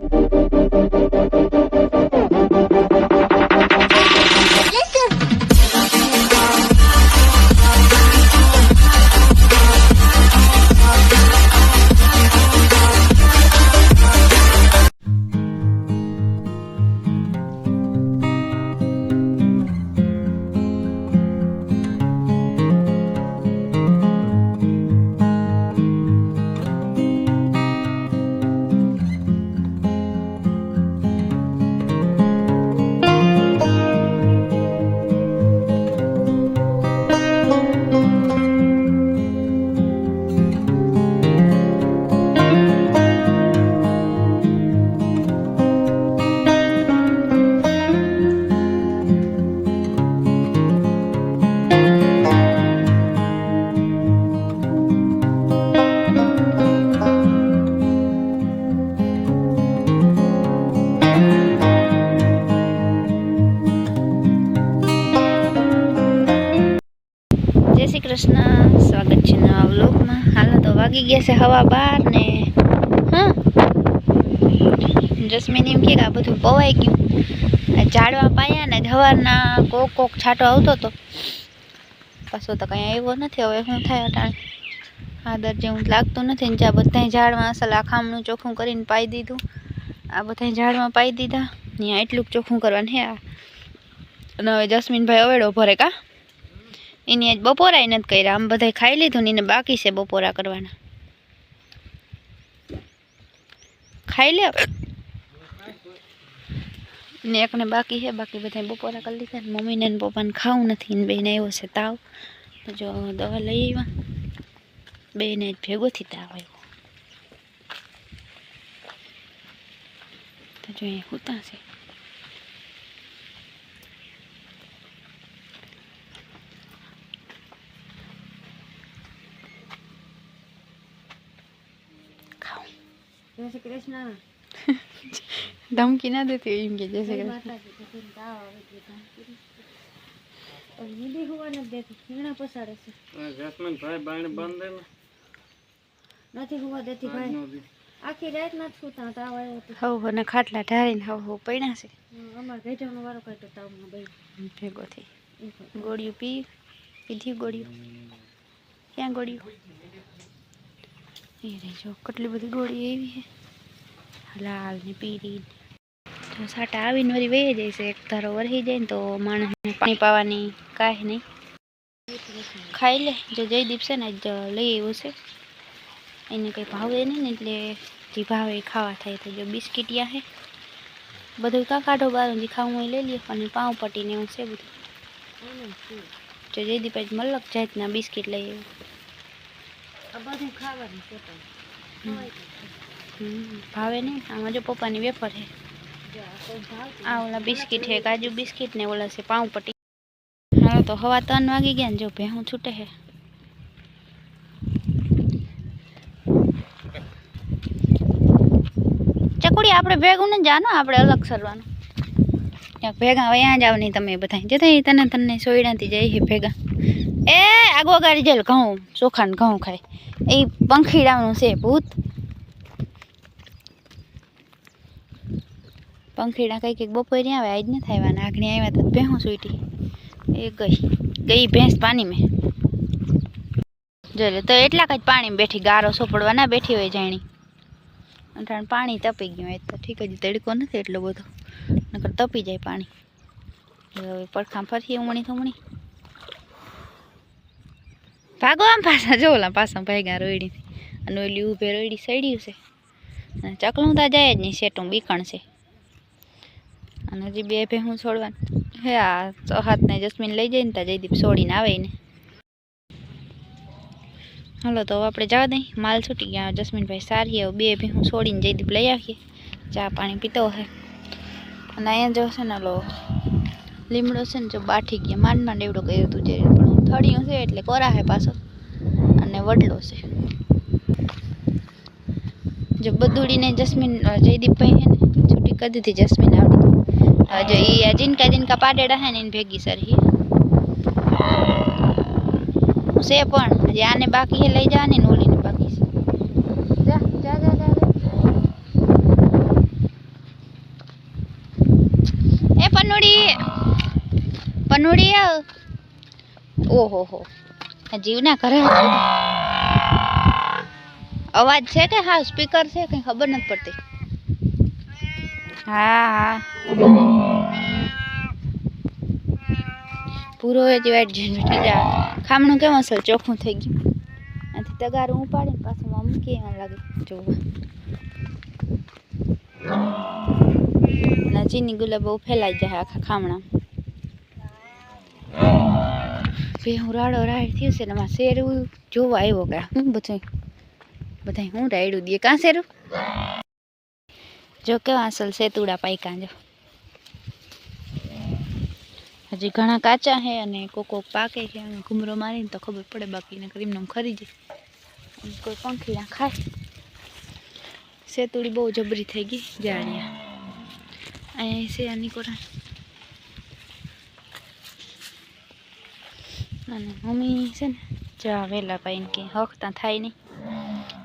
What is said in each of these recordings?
જય હાલો તો વાગી ગયા છે હવા બાર ને હા જસ્મીન એમ કે આ બધું પવાઈ ગયું. આ ઝાડવા પાયા ને હવારના કોક કોક છાંટો આવતો હતો પાછો તો કંઈ આવ્યો નથી. હવે શું થાય અટાણે? આદર જેવું લાગતું નથી ને જ્યાં બધા ઝાડમાં અસલ આ ખામણું ચોખ્ખું કરીને પાઈ દીધું. આ બધા ઝાડમાં પાઈ દીધા. ત્યાં એટલું જ ચોખ્ખું કરવાનું હે આ. અને હવે જસ્મીનભાઈ અવેડો ભરે કા? એની આજ બપોરાય નથી કર્યા. આમ બધાય ખાઈ લીધું ને એને બાકી છે બપોરા કરવાના. ખાઈ લે ને એકને બાકી છે, બાકી બધા બપોરા કરી લીધા ને મમ્મીને પપ્પાને ખાવું નથી ને બેને આવ્યો છે તાવ. જો દવા લઈ આવ્યા બેને જ ભેગોથી તાવ આવ્યો તો જો અહીંયા હુતા છે ખાવું જય શ્રી કૃષ્ણ ધમકી ના દેતી એમ કે જય શ્રી કૃષ્ણ નથી હોવા દેતી ભાઈ. આખી રાત નથી સુતા તાવ આવ્યો હતો. હવ અને ખાટલા ઢારીને હવ હવ પડ્યા છે. અમારે ઘેટાનો વારો કાઢ્યો તાવમાં ભાઈ ભેગો થઈ. ગોળીઓ પી પીધી ગોળીઓ. ક્યાં ગોળીઓ? એ રે જો કેટલી બધી ગોળી એવી છે. લાલ ને પીળી તો સાટા આવીને વળી વહી જાય છે. એક ધારો વરસી જાય ને તો માણસને પાણી પાવાની કાંઈ નહીં. ખાઈ લે. જો જયદીપ છે ને આજ લઈ આવ્યો છે. એને કંઈ ભાવે નહીં ને એટલે જે ભાવે ખાવા થાય તો જો બિસ્કિટિયા છે બધું કાં કાઢો બાર, જે ખાવું હોય લઈ લ્યો. અને પાઉં પટ્ટીને એવું છે બધું. જો જયદીપ આજ મલક જાતના બિસ્કિટ લઈ આવ્યો. આ બધું ખાવાનું છે પણ. ખવાય તો છે. હમ, ભાવે નહીં આમાં જો પપ્પાની વેફર છે. જો આ કોઈ ભાવતું આ ઓલા બિસ્કિટ છે કાજુ બિસ્કિટ ને ઓલા છે પાઉં પટ્ટી હા તો હવા ત્રણ વાગી ગયા ને જો ભેહું છૂટે છે ચકુડી આપણે ભેગું ને જાનો આપણે અલગ સરવાનું. ક્યાંક ભેગા વયા જાવ નહીં તમે બધા જતા તને તને સોયડાથી જાય છે ભેગા. એ આગો વગાડી જાય ઘઉં, ચોખાને ઘઉં ખાય. એ પંખીડાનું છે, ભૂત. પંખીડા કઈ કંઈક બપોરે આવે, આજ નથી થાય ને આગળ આવ્યા તો ભેહું સુઈટી એ ગઈ ગઈ ભેંસ પાણીમાં. જોઈ લે, તો એટલા જ પાણીમાં બેઠી, ગારો સોપડવા ના બેઠી હોય જાણી. અટાણ પાણી તપી ગયું હોય તો ઠીક જ તડકો નથી એટલો બધો. નકર તપી જાય પાણી. હવે પડખામ ફરી ઉમણી થમણી ભાગો પાછા, જો ઓલા પાછા ભાગ્યા રોયડી અને ઓલી ઊભે રોયડી સડ્યું છે. અને ચકલું તો જાય જ નહીં સેટું બીકણ છે. અને હજી બે ભેહું છોડવાનું. હે, આ હાથને જસ્મીન લઈ જઈને ત્યાં જયદીપ છોડીને આવે ને હાલો, તો આપણે જવા દઈ. માલ છૂટી ગયા જસ્મીનભાઈ સારી હવે બે ભેહું છોડીને જયદીપ લઈ આવીએ. ચા પાણી પીતો હે. અને અહીંયા જો છે ને લો લીમડો છે ને, જો બાઠી ગયા, માંડ માંડ એવડો કર્યો તું જે થળિયું છે એટલે કોરાહે પાછો. અને વડલો છે. જો બધુડીને જસ્મીન જયદીપભાઈ હે ને, છૂટી કરી જસ્મીન આવડી. જો એ જિનકા જિનકા પાડેડા હે ને, એને ભેગી સરહી. છે પણ, હજી આને બાકી હે લઈ જવાની ને ઓલીને બાકી છે. જા જા. એ પનુડી પનુડી આવ. ઓહો હો જીવના કરે અવાજ છે કે હા, સ્પીકર છે, કઈ ખબર નથી પડતી. હા હા. પૂરો જ વેટ જઈને બેઠા જા. ખામણું કેમ અસર ચોખ્ખું થઈ ગયું? આથી તગારું ઉપાડીને પાછું માં મૂકી એમ લાગે, જોવા. અને ચીની ગુલાબ બહુ ફેલાઈ જાય આખા ખામણા બે હું રાડો રાડ થયું છે ને એમાં શેરું જોવા આવ્યો કે હું બધું બધા હું રાયડું દે. કાં શેરું? જો કેવા અસલ સેતુડા પાયકા જો. હજી ઘણા કાચા છે અને કોક પાકે છે અને ઘૂમરો મારીને તો ખબર પડે બાકીને ક્રીમનો ખરી જાય. કોઈ કોઈ પંખીડા ખાય. સેતુડી બહુ જબરી થઈ ગઈ જાણ્યા અહીંયા છે આની કોરા અને મમ્મી છે ને જા વેલા પાઈને કે હકતા થાય નહીં.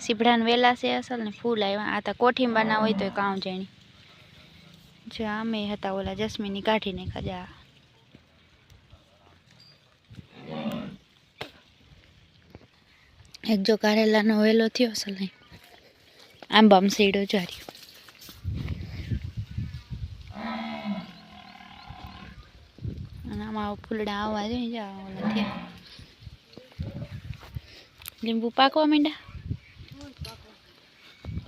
સીભડાને વેલા છે અસલ ને ફૂલ આવ્યા. આ તો કોઠીંબાના હોય તો કામ જાણી જા અમે હતા ઓલા જસ્મીની કાઢીને ખજા એક જો કારેલાનો વેલો થયો અસલ નહીં આંબામ સીડો જાર્યો આમાં ફૂલડા આવવા જોઈએ જા ઓલા થયા લીંબુ પાકવા માંડ્યા?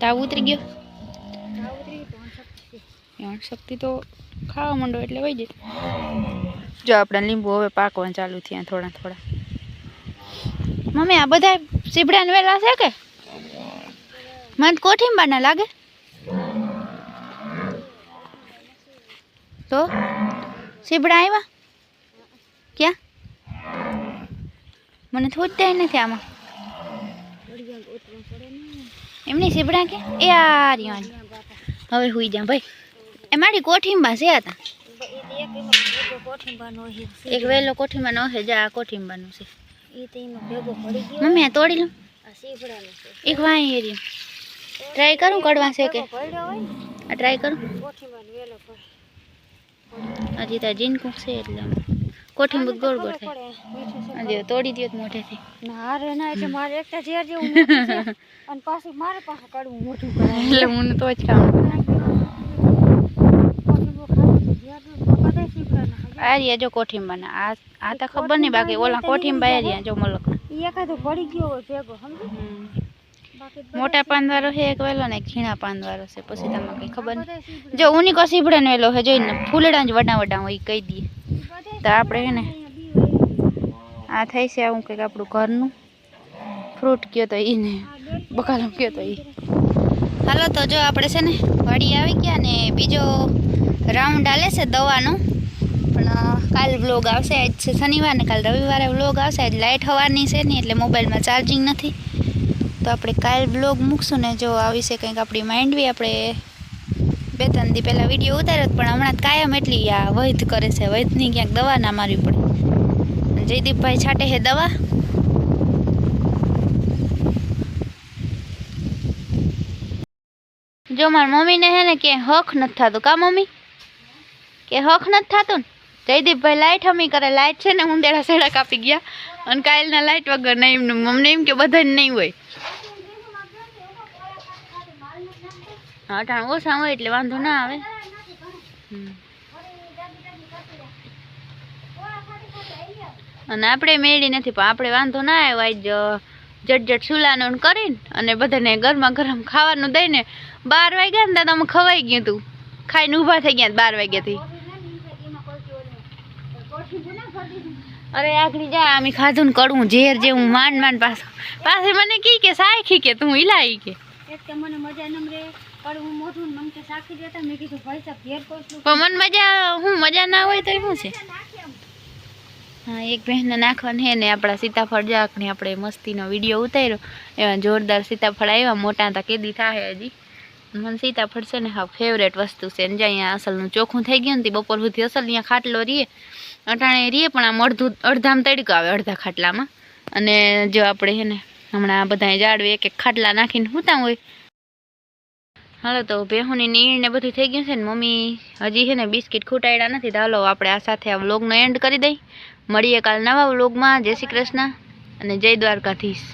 તાવ ઉતરી ગયો? યાણ શક્તિ તો ખાવા માંડો એટલે વહી જાય. જો આપણા લીંબુ હવે પાકવાનું ચાલુ થયા થોડા થોડા. મમ્મી, આ બધા સીભડા વેલા છે કે? મને કોઠીંબાના લાગે? તો? સીભડા આવ્યા ક્યાં? મને થોજતા નથી આમાં. એમની સીબડા કે? એ આ રહ્યો હવે હુઈ જા ભાઈ. એ મારી કોઠીંબા છે હતા એક વહેલો કોઠીમાં નો છે જા આ કોઠીંબાનું છે. મમ્મી તોડી લઉં એક વાંહી એરી ટ્રાય કરું કડવા છે કે? આ ટ્રાય કરું. હજી તો જીનકું છે એટલે. કોઠીંબુ ગોળ ગોળ થાય તોડી દો મોઢેથી. ના રે ના એટલે મારે એકતા ઝેર જેવું અને પાછું મારે પાસે એટલે હું તો જ ખાવું. આ જો આ આ તો ખબર નહીં બાકી ઓલા કોઠીંબા આ જો મલક. એકાદો પડી ગયો હોય ભેગો સમજી? મોટા વાળો છે એક વેલો ને ખીણા ઝીણા વાળો છે. પછી તમને કઈ ખબર નહીં જો ઉની કો સીભડાનો વેલો છે જોઈને ફૂલડા જ વડા વડા હોય કહી દઈએ. તો આપણે હે ને. આ થાય છે આવું કંઈક આપણું ઘરનું. ફ્રૂટ કયો તો એને બકાલમ બકાલો કયો તો એ હાલો તો જો આપણે છે ને વાડી આવી ગયા ને બીજો રાઉન્ડ આલે છે દવાનો. પણ કાલ વ્લોગ આવશે, આજ છે શનિવાર ને કાલ રવિવારે વ્લોગ આવશે, આજ લાઇટ હવારની છે ને એટલે મોબાઈલમાં ચાર્જિંગ નથી. તો આપણે કાલ બ્લોગ મૂકશું ને જો આવી છે કંઈક આપણી માઇન્ડ બી આપણે બે દી પહેલાં વીડિયો ઉતાર્યો પણ હમણાં કાયમ એટલી આ વૈધ કરે છે વૈધની ક્યાંક દવા ના મારવી પડે. જયદીપભાઈ છાટે હે દવા. જો મારી મમ્મીને હે ને કે હખ નથી થતું, કા મમ્મી? કે હક નથી થતું ને? જયદીપભાઈ લાઈટ હમી કરે, લાઈટ છે ને, ઉંદેડા સેડા કાપી ગયા. અને કાલના લાઈટ વગર નહીં એમને મમ્મી એમ કે બધાને નહીં હોય હા અટાણ ઓછા હોય એટલે વાંધો ના આવે. અને આપણે મેળી નથી, પણ આપણે વાંધો ના આવ્યો આજ જટજટ જટ જટ સુલાનું કરીને અને બધાને ગરમા ગરમ ખાવાનું દઈને બાર વાગ્યા ને દાદા ખવાઈ ગયું તું. ખાઈને ઊભા થઈ ગયા બાર વાગ્યાથી. અરે આગળ જા અમે ખાધું ને કડવું, ઝેર જેવું, માંડ માંડ પાછું. પાછી મને કી કે સાયખી કે તું હિલાઈ કે. મને મજા નમ રે. પણ હું મોઢું ને કે સાખી દેતા મેં કીધું ભાઈ સાહેબ ઘેર પહોંચલું પણ મને મજા હું મજા ના હોય તો શું છે? હા એક બહેનને નાખવાની હે ને આપણા સીતાફળ જાકની આપણે મસ્તીનો વીડિયો ઉતાર્યો. એમાં જોરદાર સીતાફળ આવ્યા મોટા હતા કેદી થાય હજી. મને સીતાફળ છે ને હા ફેવરેટ વસ્તુ છે. ને જ્યાં અહીંયા અસલનું ચોખ્ખું થઈ ગયું ને બપોર સુધી અસલ અહીંયા ખાટલો રીએ અટાણે રીએ પણ આમ અડધું અડધામ તડકો આવે અડધા ખાટલામાં. અને જો આપણે છે ને હમણાં બધા જાડવે એક એક ખાટલા નાખીને સૂતા હોય હાલો તો બેહુની નીણ ને બધું થઈ ગયું છે ને મમ્મી હજી છે ને બિસ્કિટ ખૂટાડ્યા નથી તો હાલો આપણે આ સાથે આ વ્લોગનો એન્ડ કરી દઈ. મળીએ કાલ નવા વ્લોગમાં. જય શ્રી કૃષ્ણ અને જય દ્વારકાધીશ.